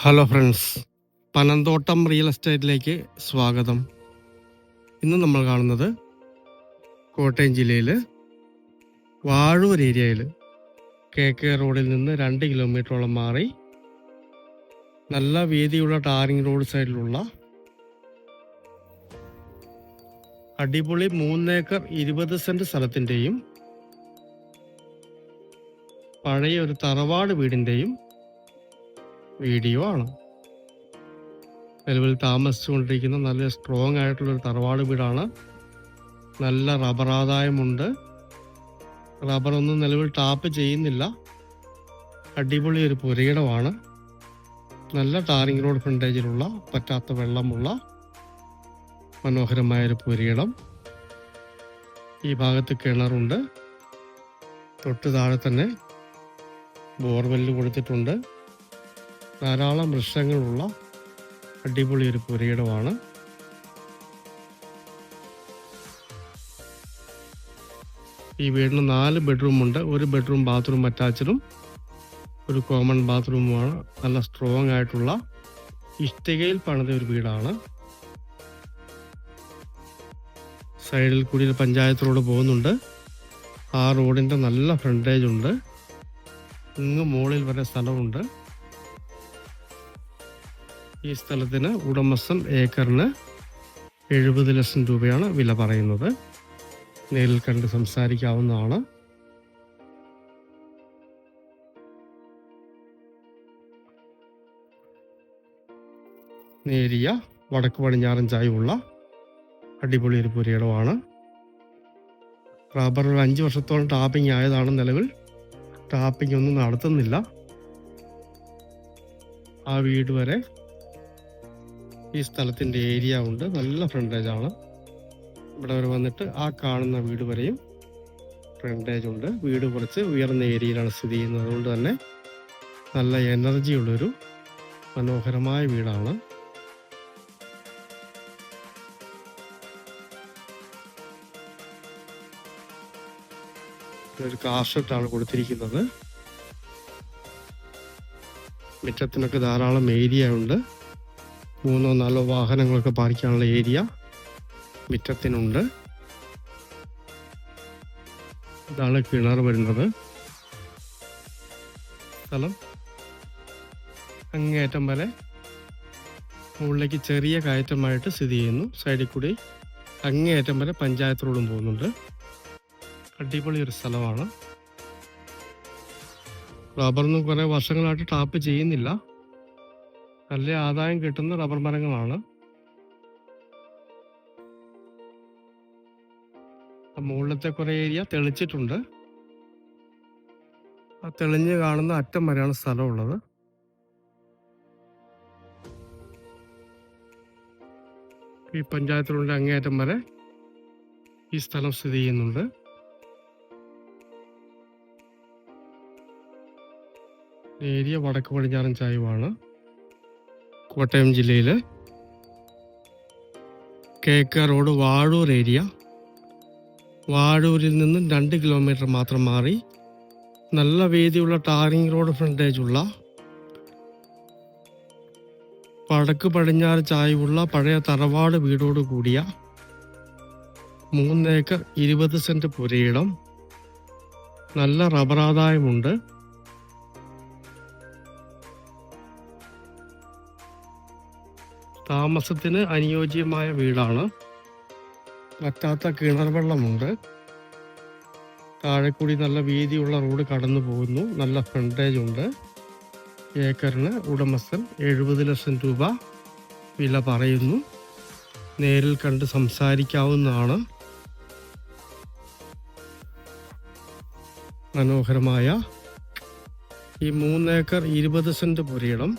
Hello friends Panamthottam real എസ്റ്റേറ്റിലേക്ക് സ്വാഗതം. ഇന്ന് നമ്മൾ കാണുന്നത് കോട്ടയം ജില്ലയിൽ വാഴൂർ ഏരിയയിൽ കെ കെ റോഡിൽ നിന്ന് രണ്ട് കിലോമീറ്ററോളം മാറി നല്ല വീതിയുള്ള ടാറിംഗ് റോഡ് സൈഡിലുള്ള അടിപൊളി മൂന്നേക്കർ ഇരുപത് സെന്റ് സ്ഥലത്തിന്റെയും പഴയ ഒരു തറവാട് വീടിന്റെയും വീഡിയോ ആണ്. നിലവിൽ താമസിച്ചുകൊണ്ടിരിക്കുന്ന നല്ല സ്ട്രോങ് ആയിട്ടുള്ളൊരു തറവാട് വീടാണ്. നല്ല റബ്ബർ ആദായമുണ്ട്. റബ്ബറൊന്നും നിലവിൽ ടാപ്പ് ചെയ്യുന്നില്ല. അടിപൊളി ഒരു പുരയിടമാണ്. നല്ല ടാറിംഗ് റോഡ് ഫ്രണ്ടേജിലുള്ള പറ്റാത്ത വെള്ളമുള്ള മനോഹരമായൊരു പുരയിടം. ഈ ഭാഗത്ത് കിണറുണ്ട്. തൊട്ട് താഴെ തന്നെ ബോർവെല്ല് കൊടുത്തിട്ടുണ്ട്. ധാരാളം വൃക്ഷങ്ങളുള്ള അടിപൊളി ഒരു പുരയിടമാണ്. ഈ വീടിന് നാല് ബെഡ്റൂമുണ്ട് ഒരു ബെഡ്റൂം ബാത്റൂം അറ്റാച്ചഡും ഒരു കോമൺ ബാത്റൂമുമാണ് നല്ല സ്ട്രോങ് ആയിട്ടുള്ള ഇഷ്ടികയിൽ പണിത ഒരു വീടാണ്. സൈഡിൽ കൂടി ഒരു പഞ്ചായത്ത് റോഡ് പോകുന്നുണ്ട്. ആ റോഡിന്റെ നല്ല ഫ്രണ്ടേജ് ഉണ്ട്. ഇങ്ങ് മുകളിൽ വരെ സ്ഥലമുണ്ട്. ഈ സ്ഥലത്തിന് ഉടമസ്ഥൻ ഏക്കറിന് എഴുപത് ലക്ഷം രൂപയാണ് വില പറയുന്നത്. നേരിൽ കണ്ട് സംസാരിക്കാവുന്നതാണ്. നേരിയ വടക്ക് പടിഞ്ഞാറൻ ചായവുള്ള അടിപൊളി ഒരു പുരയിടമാണ്. റബ്ബർ ഒരു അഞ്ച് വർഷത്തോളം ടാപ്പിംഗ് ആയതാണ് നിലവിൽ. ടാപ്പിംഗ് ഒന്നും നടത്തുന്നില്ല. ആ വീട് വരെ ഈ സ്ഥലത്തിന്റെ ഏരിയ ഉണ്ട്. നല്ല ഫ്രണ്ടേജ് ആണ്. ഇവിടെ വരെ വന്നിട്ട് ആ കാണുന്ന വീട് വരെയും ഫ്രണ്ടേജ് ഉണ്ട്. വീട് കുറച്ച് ഉയർന്ന ഏരിയയിലാണ് സ്ഥിതി ചെയ്യുന്നത്. അതുകൊണ്ട് തന്നെ നല്ല എനർജി ഉള്ളൊരു മനോഹരമായ വീടാണ്. ഒരു കാർഷെട്ടാണ് കൊടുത്തിരിക്കുന്നത്. മുറ്റത്തിനൊക്കെ ധാരാളം ഏരിയ ഉണ്ട്. മൂന്നോ നാലോ വാഹനങ്ങളൊക്കെ പാർക്കാനുള്ള ഏരിയ മുറ്റത്തിനുണ്ട്. ഇതാണ് കിണർ വരുന്നത്. സ്ഥലം അങ്ങേയറ്റം വരെ മുകളിലേക്ക് ചെറിയ കയറ്റമായിട്ട് സ്ഥിതി ചെയ്യുന്നു. സൈഡിൽ കൂടി അങ്ങേയറ്റം വരെ പഞ്ചായത്ത് റോഡും പോകുന്നുണ്ട്. അടിപൊളി ഒരു സ്ഥലമാണ്. റബ്ബറൊന്നും കുറേ വർഷങ്ങളായിട്ട് ടാപ്പ് ചെയ്യുന്നില്ല. നല്ല ആദായം കിട്ടുന്ന റബ്ബർ മരങ്ങളാണ്. മുകളിലത്തെ കുറെ ഏരിയ തെളിച്ചിട്ടുണ്ട്. ആ തെളിഞ്ഞ് കാണുന്ന അറ്റം വരെയാണ് സ്ഥലമുള്ളത്. ഈ പഞ്ചായത്തിലുള്ള അങ്ങേയറ്റം വരെ ഈ സ്ഥലം സ്ഥിതി ചെയ്യുന്നുണ്ട്. ഏരിയ വടക്ക് പടിഞ്ഞാറൻ ചായവാണ്. കോട്ടയം ജില്ലയിൽ കേക്ക റോഡ് വാഴൂർ ഏരിയ. വാഴൂരിൽ നിന്നും രണ്ട് കിലോമീറ്റർ മാത്രം മാറി നല്ല വീതിയുള്ള ടാറിംഗ് റോഡ് ഫ്രണ്ടേജുള്ള വടക്ക് പടിഞ്ഞാറ് ചായവുള്ള പഴയ തറവാട് വീടോട് കൂടിയ മൂന്നേക്കർ ഇരുപത് സെന്റ് പുരയിടം. നല്ല റബ്ബർ ആദായമുണ്ട് താമസത്തിന് അനുയോജ്യമായ വീടാണ്. വറ്റാത്ത കിണർ വെള്ളമുണ്ട്. താഴെ കൂടി നല്ല വീതിയുള്ള റോഡ് കടന്നു പോകുന്നു. നല്ല ഫ്രണ്ടേജ് ഉണ്ട്. ഏക്കറിന് ഉടമസ്ഥൻ എഴുപത് ലക്ഷം രൂപ വില പറയുന്നു. നേരിൽ കണ്ട് സംസാരിക്കാവുന്നതാണ്. മനോഹരമായ ഈ മൂന്നേക്കർ ഇരുപത് സെന്റ് പുരയിടം.